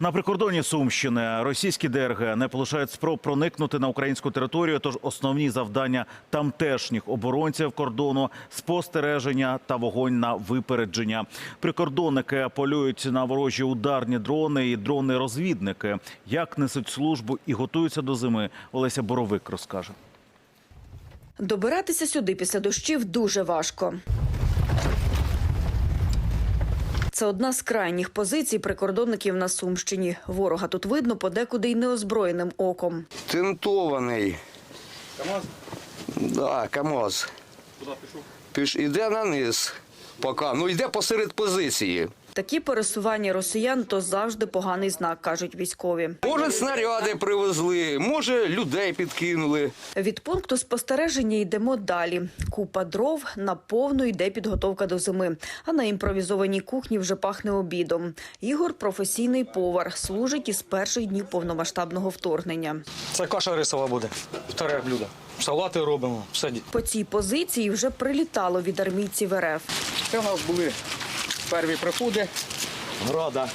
На прикордоні Сумщини російські ДРГ не полишають спроб проникнути на українську територію. Тож основні завдання тамтешніх оборонців кордону спостереження та вогонь на випередження. Прикордонники полюють на ворожі ударні дрони і дрони-розвідники. Як несуть службу і готуються до зими, Олеся Боровик розкаже. Добиратися сюди після дощів дуже важко. Це одна з крайніх позицій прикордонників на Сумщині. Ворога тут видно подекуди й неозброєним оком. Тентований. КАМАЗ? Да, КАМАЗ. Куди пішов? Піш... Іде на низ. Поки. Ну, йде посеред позиції. Такі пересування росіян то завжди поганий знак, кажуть військові. Може, снаряди привезли, може, людей підкинули. Від пункту спостереження йдемо далі. Купа дров наповну йде підготовка до зими. А на імпровізованій кухні вже пахне обідом. Ігор професійний повар, служить із перших днів повномасштабного вторгнення. Це каша рисова буде. Вторе блюдо. Салати робимо. Все. По цій позиції вже прилітало від армійців РФ. Це у нас були перві приходи. Града.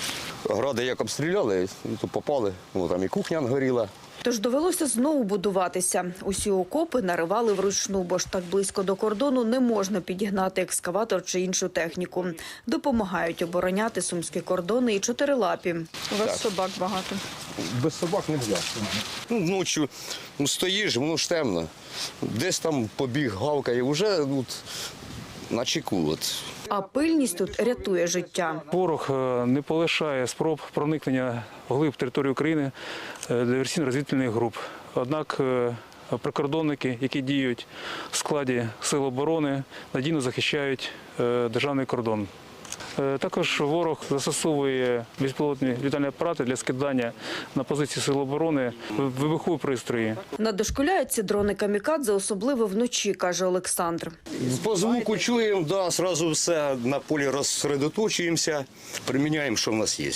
Гради як обстріляли, і тут попали. Ну, там і кухня горіла. Тож довелося знову будуватися. Усі окопи наривали вручну, бо ж так близько до кордону не можна підігнати екскаватор чи іншу техніку. Допомагають обороняти сумські кордони і чотирилапі. У вас собак багато. Без собак не можна. Ну, ночі ну, стоїш, воно ж темно. Десь там побіг, гавкає, вже ну, от, на чеку. От. А пильність тут рятує життя. Ворог е, не полишає спроб проникнення вглиб території України е, диверсійно-розвідувальних груп. Однак е, прикордонники, які діють в складі сил оборони, надійно захищають державний кордон. Е, Також ворог застосовує безпілотні літальні апарати для скидання на позиції сил оборони вибухові пристрої. Надошкуляються дрони камікадзе, особливо вночі, каже Олександр. По звуку чуємо, да, сразу все на полі розсередоточуємося, приміняємо, що в нас є.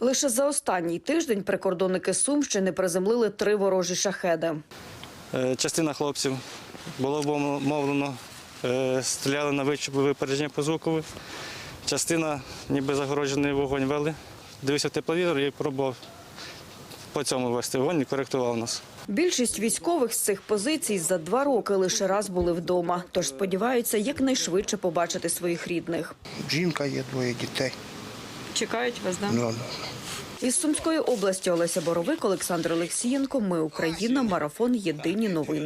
Лише за останній тиждень прикордонники Сумщини приземлили три ворожі шахеди. Е, Частина хлопців було мовлено, е, стріляли на випередження по звукові. Частина ніби загороджений вогонь вели. Дивився в тепловізор і пробував по цьому вести вогонь і коректував нас. Більшість військових з цих позицій за два роки лише раз були вдома, тож сподіваються якнайшвидше побачити своїх рідних. Жінка є, двоє дітей. Чекають вас, да? Ну, Із Сумської області Олеся Боровик, Олександр Олексієнко. Ми Україна. Марафон. Єдині новини.